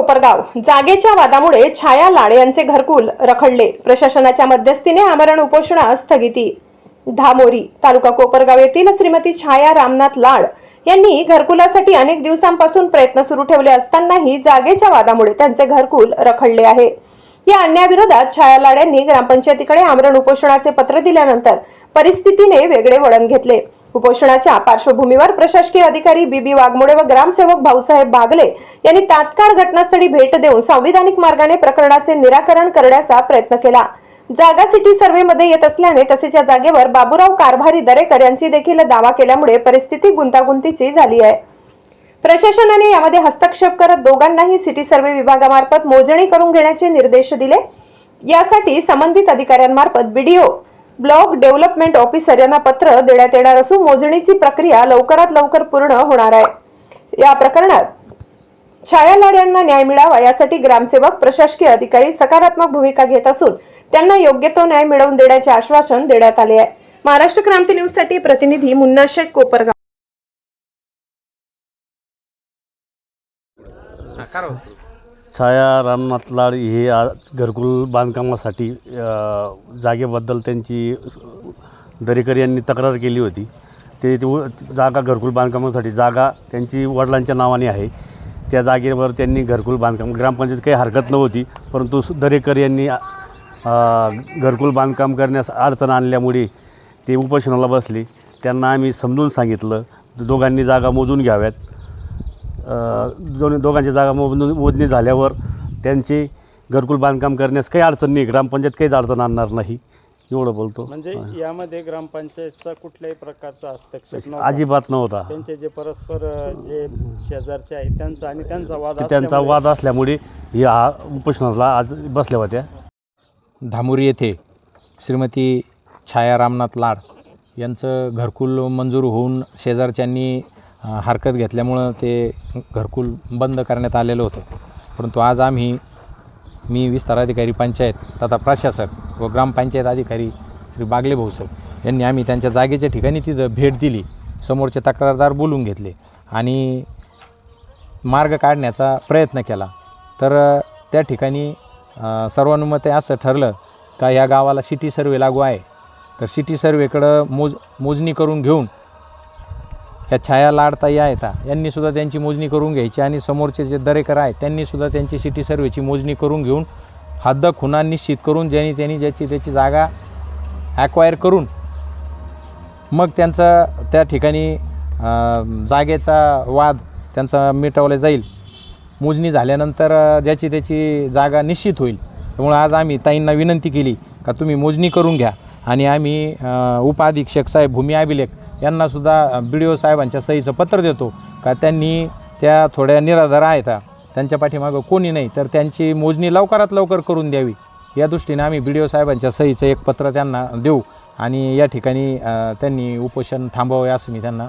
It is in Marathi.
कोपरगाव. जागेच्या वादामुळे छाया लाड यांचे घरकुल रखडले. प्रशासनाच्या मध्यस्थीने आमरण उपोषणा स्थगिती. धामोरी तालुका कोपरगाव येथील श्रीमती छाया रामनाथ लाड यांनी घरकुलासाठी अनेक दिवसांपासून प्रयत्न सुरू ठेवले असतानाही जागेच्या वादामुळे त्यांचे घरकुल रखडले आहे. या अन्यायाविरोधात छाया लाड यांनी ग्रामपंचायतीकडे आमरण उपोषणाचे पत्र दिल्यानंतर परिस्थितीने वेगळे वळण घेतले. उपोषणाच्या पार्श्वभूमीवर प्रशासकीय अधिकारी बीबी वाघमोडे व ग्रामसेवक भाऊसाहेब बागले यांनी तात्काळ घटनास्थळी भेट देऊन संविधानिक मार्गाने प्रकरणाचे निराकरण करण्याचा प्रयत्न केला. जागा सिटी सर्व्हेमध्ये येत असल्याने तसेच या जागेवर बाबूराव कारभारी दरेकर यांची देखील दावा केल्यामुळे परिस्थिती गुंतागुंतीची झाली आहे. प्रशासनाने यामध्ये हस्तक्षेप करत दोघांनाही सिटी सर्व्हे विभागामार्फत मोजणी करून घेण्याचे निर्देश दिले. यासाठी संबंधित अधिकाऱ्यांमार्फत बीडीओ ब्लॉक डेव्हलपमेंट ऑफिसर यांना पत्र देण्यात येणार असून मोजणीची प्रक्रिया लवकरात लवकर पूर्ण होणार आहे. या प्रकरणात छाया लाड यांना न्याय मिळावा यासाठी ग्रामसेवक प्रशासकीय अधिकारी सकारात्मक भूमिका घेत असून त्यांना योग्य तो न्याय मिळवून देण्याचे आश्वासन देण्यात आले आहे. महाराष्ट्र क्रांती न्यूजसाठी प्रतिनिधी मुन्ना शेख कोपरगाव. छाया रामनाथ लाड हे आज घरकुल बांधकामासाठी जागेबद्दल त्यांची दरेकर यांनी तक्रार केली होती. ते जागा घरकुल बांधकामासाठी जागा त्यांची वडिलांच्या नावाने आहे. त्या जागेवर त्यांनी घरकुल बांधकाम ग्रामपंचायत काही हरकत नव्हती परंतु दरेकर यांनी घरकुल बांधकाम करण्यास अडचण आणल्यामुळे ते उपोषणाला बसले. त्यांना आम्ही समजून सांगितलं दोघांनी जागा मोजून घ्याव्यात. अ, दोन दोघांची जागा मोजणी मोजणी झाल्यावर त्यांचे घरकुल बांधकाम करण्यास काही अडचण नाही. ग्रामपंचायत काहीच अडचण आणणार नाही. एवढं बोलतो. म्हणजे यामध्ये ग्रामपंचायतचा कुठल्याही प्रकारचा हस्तक्षेप. अजिबात नव्हता. त्यांचे जे परस्पर जे शेजारचे आहेत त्यांचा आणि त्यांचा वाद त्यांचा वाद असल्यामुळे ही हा उपोषणाला आज बसल्या होत्या. धामुरी येथे श्रीमती छाया रामनाथ लाड यांचं घरकुल मंजूर होऊन शेजारच्यांनी हरकत घेतल्यामुळं ते घरकुल बंद करण्यात आलेलं होतं. परंतु आज आम्ही मी विस्तार अधिकारी पंचायत तथा प्रशासक व ग्रामपंचायत अधिकारी श्री बागले भाऊ साहेब यांनी आम्ही त्यांच्या जागेच्या ठिकाणी तिथं भेट दिली समोरचे तक्रारदार बोलून घेतले आणि मार्ग काढण्याचा प्रयत्न केला. तर त्या ठिकाणी सर्वानुमते असं ठरलं का या गावाला सिटी सर्वे लागू आहे. तर सिटी सर्वेकडं मोज मोजणी करून घेऊन ह्या छाया लाडताई आहेत यांनी यांनीसुद्धा त्यांची मोजणी करून घ्यायची आणि समोरचे जे दरेकर आहेत त्यांनीसुद्धा त्यांची सिटी सर्वेची मोजणी करून घेऊन हद्द खुना निश्चित करून ज्यांनी त्यांनी ज्याची त्याची जागा ॲक्वायर करून मग त्यांचा त्या ठिकाणी जागेचा वाद त्यांचा मिटवला जाईल. मोजणी झाल्यानंतर ज्याची त्याची जागा निश्चित होईल. त्यामुळे आज आम्ही ताईंना विनंती केली का तुम्ही मोजणी करून घ्या. आणि आम्ही उपाधीक्षक उपअधीक्षक साहेब भूमी अभिलेख यांनासुद्धा बी डी ओ साहेबांच्या सहीचं पत्र देतो. का त्यांनी त्या थोड्या निराधार आहेत त्यांच्या पाठीमागं कोणी नाही तर त्यांची मोजणी लवकरात लवकर करून द्यावी. या दृष्टीने आम्ही बी डी ओ साहेबांच्या सहीचं एक पत्र त्यांना देऊ आणि या ठिकाणी त्यांनी उपोषण थांबवावे असं मी त्यांना